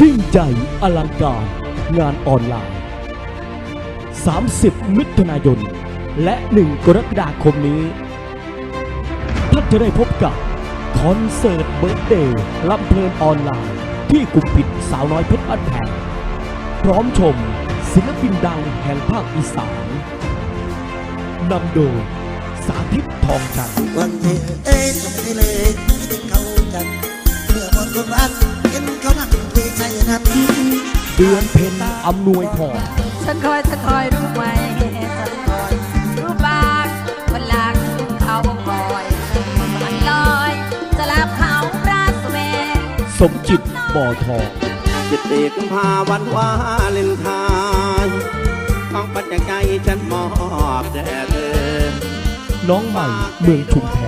ยิ่งใหญ่อลังการงานออนไลน์ 30 มิถุนายน และ 1 กรกฎาคมนี้ ท่านจะได้พบกับคอนเสิร์ตเบิร์ดเดย์ลำเพลินออนไลน์ ที่กลุ่มปิดสาวน้อยเพชรบ้านแพงพร้อมชมศิลปินดังแห่งภาคอีสานนำโดยสาธิตทองจันทร์วันที่เอ้ยจบไปเลยคิดถึงเขาจังเมื่อหมดคนรักเห็นเขานั่งเพลง นัดเดือนเพ็ญอำนวยพรฉันคอยฉันคอยรู้ไหมฉันคอยรู้บางวันหลังเขาคอยมันลอยจะลาบเขารักแม่สมจิตบ่อทองจิตเอกกุมภาวันวาเลนไทน์ของปัจจัยใจฉันมอบแด่เธอน้องใหม่เมืองชุมแพ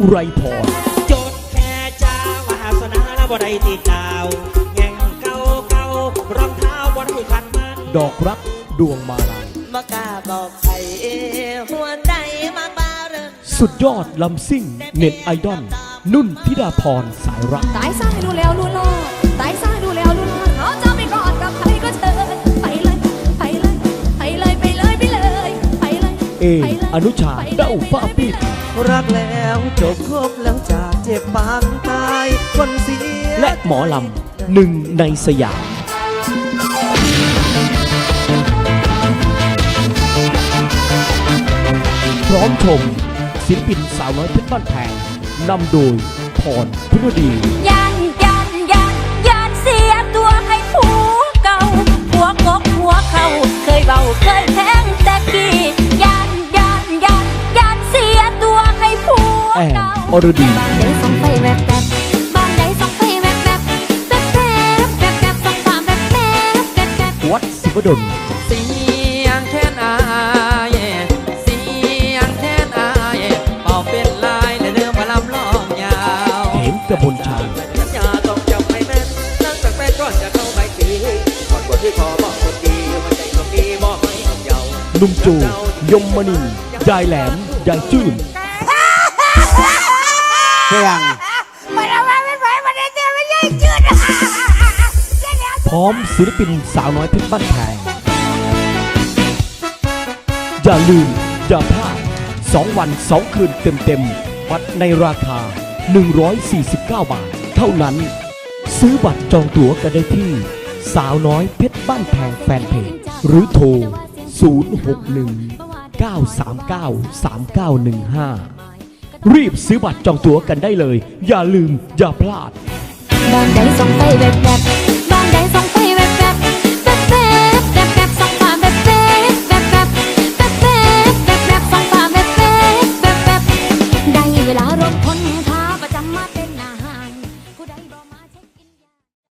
อุไรพรจดแค่จ้าวาสนาบ่ได้ติดดาวแง่งเก่าเก่ารองเท้าบ่ได้ขัดมันดอกรักดวงมาลัยมากล้าบอกใครหัวใจมากบ้าเรื่องสุดยอดลำซิ่งเน็ตไอดอลนุ่นธิดาพรสายรักตายซ้ายดูแล้วรู้รอดตายซ้ายดูแล้วรู้รอดเขาจะไม่กอดกับใครก็เชิญไปเลยไปเลยไปเลยไปเลยไปเลยไปเลยเออนุชาเด้าฟ้าปิด รักแล้วจบครบแล้วจากเจ็บปางตายคนเสียและหมอลำหนึ่งในสยามพร้อมชมศิลปินสาวน้อยเพชรบ้านแพงนำโดยพรพิรดี แวบแวบวัดศิวดลเสียงแค้นอายเสียงแค้นอายเป่าเป็นลายและเดิมมาลำลองยาวเหมกระบนชัยสัญญาต้องจำให้แม่นนั่งจากแฟนก่อนจะเข้าใบสีก่อนกดที่ขอบอกคนดีหัวใจคนดีมอบให้เยาว์นุ่มจูยมมณียายแหลมยายจื้น เพียงพร้อมศิลปินสาวน้อยเพชรบ้านแพงอย่าลืม อย่าพลาด 2 วัน 2 คืนเต็มๆบัตรในราคา 149 บาท เท่านั้น ซื้อบัตรจองตั๋วกันได้ที่ สาวน้อยเพชรบ้านแพงแฟนเพจหรือโทร 061 939 3915 รีบซื้อบัตรจองตั๋วกันได้เลย อย่าลืมอย่าพลาด บางใดส่องไฟแบบแบบบางใดส่อง